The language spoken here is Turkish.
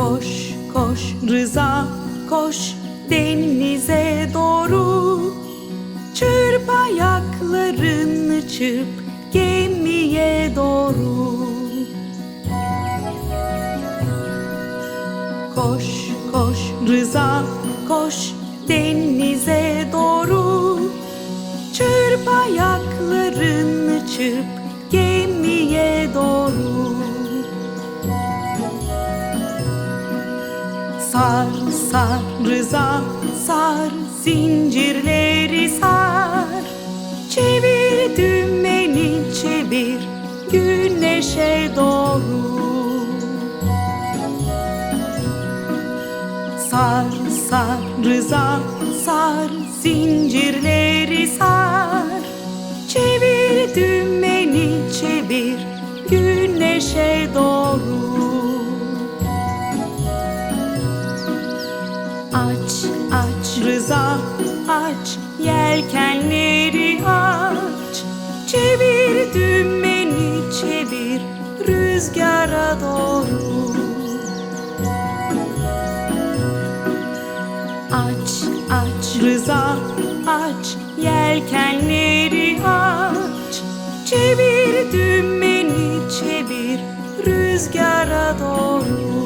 Koş koş Rıza koş denize doğru. Çırp ayaklarını çırp gemiye doğru. Koş koş Rıza koş denize doğru. Çırp ayaklarını çırp Sar sar Rıza sar zincirleri sar. Çevir dümeni çevir güneşe doğru. Sar sar Rıza sar zincirleri sar. Çevir dümeni çevir güneşe doğru Aç aç. Rıza aç. Yelkenleri aç. Çevir dümeni çevir. Rüzgara doğru. Aç aç. Rıza aç. Yelkenleri aç. Çevir dümeni çevir. Rüzgara doğru